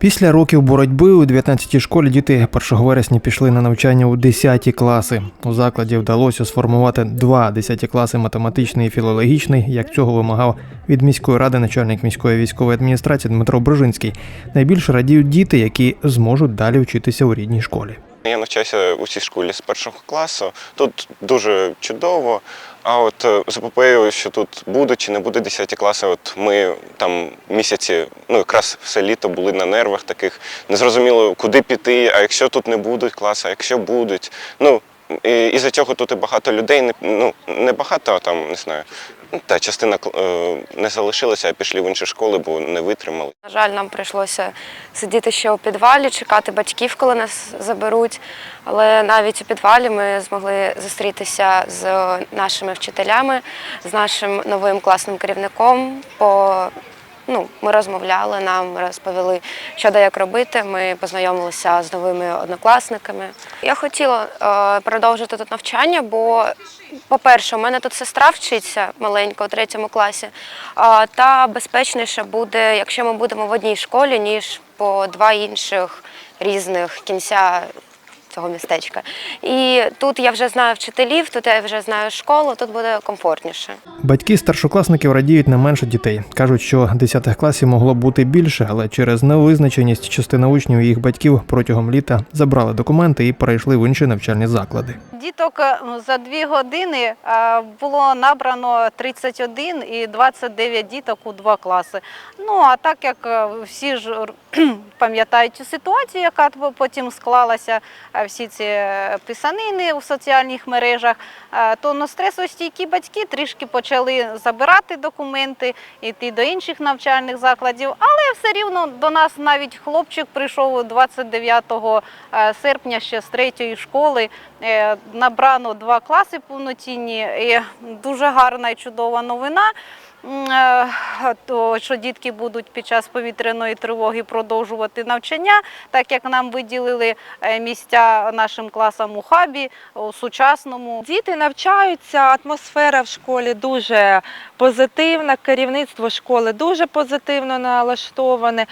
Після років боротьби у 19-й школі діти 1 вересня пішли на навчання у 10 класи. У закладі вдалося сформувати два 10 класи математичний і філологічний, як цього вимагав від міської ради начальник міської військової адміністрації Дмитро Брижинський. Найбільше радіють діти, які зможуть далі вчитися у рідній школі. Я навчаюся у цій школі з першого класу. Тут дуже чудово. А от е, з епопеєю, що тут буде чи не буде 10 класи, от ми там місяці, ну якраз все літо були на нервах таких. Не зрозуміло, куди піти, а якщо тут не будуть класи, а якщо будуть. Ну, і, і за цього тут і багато людей, не, ну, не багато, а там, не знаю, та частина е, не залишилася, а пішли в інші школи, бо не витримали. На жаль, нам прийшлося сидіти ще у підвалі, чекати батьків, коли нас заберуть. Але навіть у підвалі ми змогли зустрітися з нашими вчителями, з нашим новим класним керівником. По ну, ми розмовляли, нам розповіли, що де як робити. Ми познайомилися з новими однокласниками. Я хотіла е, продовжити тут навчання, бо, по-перше, у мене тут сестра вчиться маленька у третьому класі, а, та безпечніше буде, якщо ми будемо в одній школі, ніж по два інших різних кінця цього містечка. І тут я вже знаю вчителів, тут я вже знаю школу, тут буде комфортніше. Батьки старшокласників радіють на менше дітей. кажуть, що 10 класів могло бути більше, але через невизначеність частина учнів і їх батьків протягом літа забрали документи і перейшли в інші навчальні заклади. Діток за дві години було набрано 31 і 29 діток у два класи. Ну а так як е, всі ж пам'ятають ситуацію, яка потім склалася, е, всі ці е, писанини у соціальних мережах, е, то на стресостійкі батьки трішки почали забирати документи, йти до інших навчальних закладів, але все рівно до нас навіть хлопчик прийшов 29 е, серпня ще з третьої школи. Набрано два класи повноцінні. І дуже гарна і чудова новина. Е, То, що дітки будуть під час повітряної тривоги продовжувати навчання, так як нам виділили е, місця нашим класам у хабі, у сучасному. Діти навчаються, атмосфера в школі дуже позитивна, керівництво школи дуже позитивно налаштоване.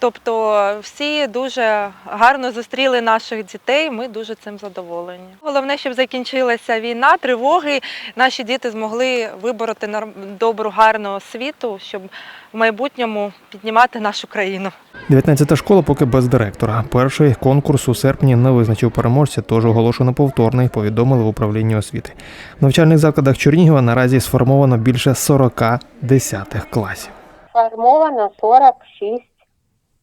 Тобто всі дуже гарно зустріли наших дітей. Ми дуже цим задоволені. Головне, щоб закінчилася війна, тривоги. Наші діти змогли вибороти добру, гарну освіту, щоб в майбутньому піднімати нашу країну. 19-та школа поки без директора. Перший конкурс у серпні не визначив переможця, тож оголошено повторний, повідомили в управлінні освіти. В навчальних закладах Чернігова наразі сформовано більше 40 десятих класів. сформовано 46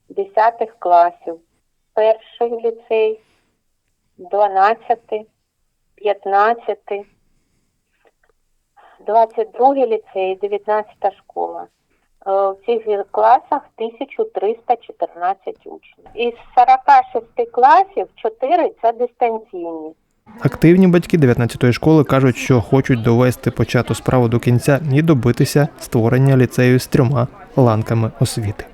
десятих класів. Перший ліцей, 12, 15, 22 ліцей, 19 школа. Е, В цих класах 1314 учнів. Із 46 класів 4 – це дистанційні. Активні батьки 19-ї школи кажуть, що хочуть довести почату справу до кінця і добитися створення ліцею з трьома ланками освіти.